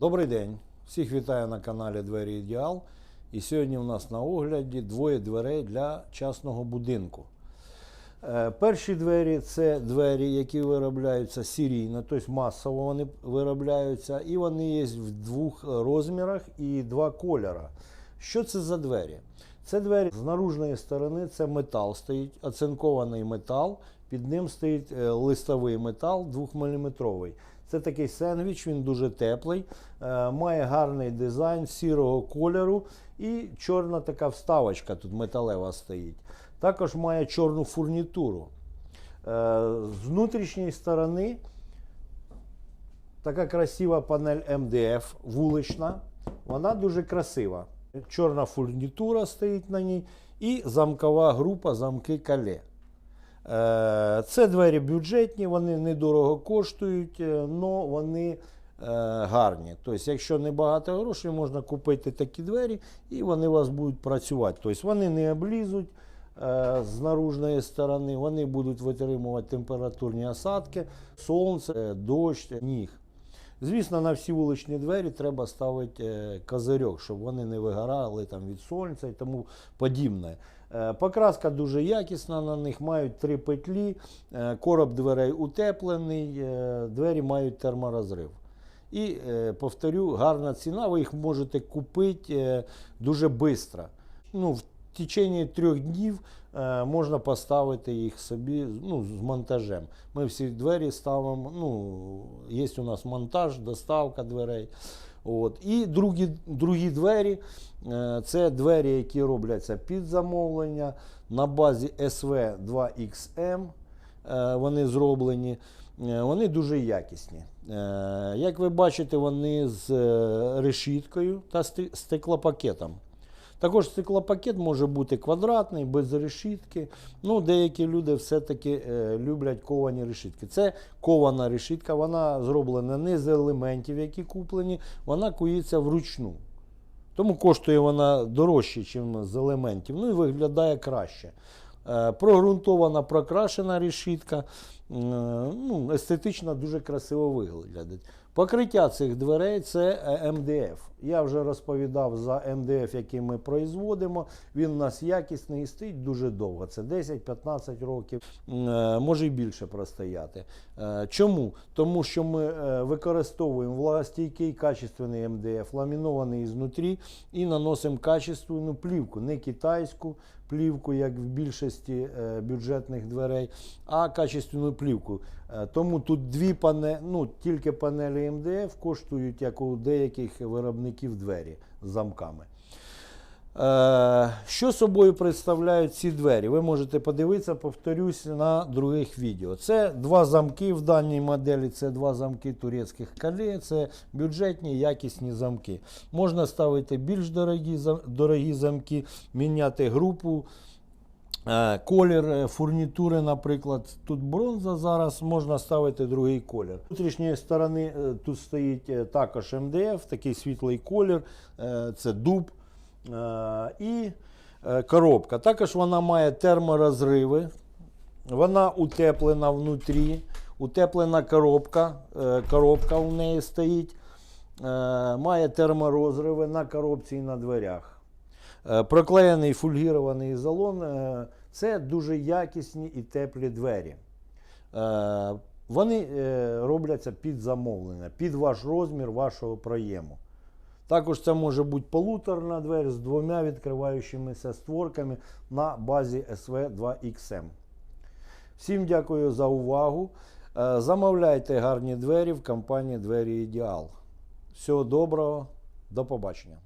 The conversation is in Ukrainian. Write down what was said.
Добрий день! Всіх вітаю на каналі Двері Ідеал. І сьогодні у нас на огляді двоє дверей для частного будинку. Е, Перші двері це двері, які виробляються серійно, тобто масово вони виробляються, і вони є в двох розмірах і два кольора. Що це за двері? Це двері з наружної сторони, це метал стоїть, оцинкований метал. Під ним стоїть е, листовий метал 2-мм. Це такий сендвіч, він дуже теплий, е, має гарний дизайн сірого кольору і чорна така вставочка тут металева стоїть. Також має чорну фурнітуру. Е, З внутрішньої сторони така красива панель МДФ вулична. Вона дуже красива. Чорна фурнітура стоїть на ній і замкова група замки кале. Е, Це двері бюджетні, вони недорого коштують, але вони е, гарні. Тобто, якщо не багато грошей, можна купити такі двері і вони у вас будуть працювати. Тобто вони не облізуть е, з наружної сторони, вони будуть витримувати температурні осадки, сонце, дощ, сніг. Звісно, на всі вуличні двері треба ставити е, козирьок, щоб вони не вигорали там, від сонця і тому подібне. Е, Покраска дуже якісна на них, мають три петлі, е, короб дверей утеплений, двері мають терморозрив. І повторю, гарна ціна, ви їх можете купити дуже швидко. Ну, в течение трьох днів е, можна поставити їх собі ну, з монтажем. Ми всі двері ставимо. Ну, є у нас монтаж, доставка дверей. От. І другі, другі двері е, це двері, які робляться під замовлення на базі SV2XM. Е, Вони зроблені. Е, Вони дуже якісні. Е, Як ви бачите, вони з решіткою та сте- стеклопакетом. Також стеклопакет може бути квадратний, без решітки. Ну, деякі люди все-таки е, люблять ковані решітки. Це кована решітка, вона зроблена не з елементів, які куплені, вона кується вручну. Тому коштує вона дорожче, ніж з елементів. Ну і виглядає краще. Е, Прогрунтована, прокрашена решітка. Е, Ну, естетично дуже красиво виглядить. Покриття цих дверей це е, МДФ. Я вже розповідав за МДФ, який ми производимо. Він у нас якісний і стоїть дуже довго. Це 10-15 років, е, може і більше простояти. Чому? Тому що ми використовуємо влагостійкий качественний МДФ, ламінований знутрі, і наносимо качественну плівку, не китайську плівку, як в більшості бюджетних дверей, а качественну плівку. Е, Тому тут дві пане, ну, тільки панелі МДФ коштують, як у деяких виробників двері з замками. Е, Що собою представляють ці двері? Ви можете подивитися, повторюсь, на других відео. Це два замки в даній моделі, це два замки турецьких кале, це бюджетні якісні замки. Можна ставити більш дорогі, дорогі замки, міняти групу. Е, Колір е, фурнітури, наприклад, тут бронза зараз можна ставити другий колір. З внутрішньої сторони е, тут стоїть також МДФ, такий світлий колір, це дуб і коробка. Також вона має терморозриви, вона утеплена внутрі, утеплена коробка, коробка у неї стоїть, має терморозриви на коробці і на дверях. Е, Проклеєний фольгірований ізолон е, це дуже якісні і теплі двері. Е, Вони робляться під замовлення, під ваш розмір вашого проєму. Також це може бути полуторна двері з двома відкриваючимися створками на базі SV2XM. Всім дякую за увагу. Замовляйте гарні двері в компанії Двері Ідеал. Всього доброго, до побачення.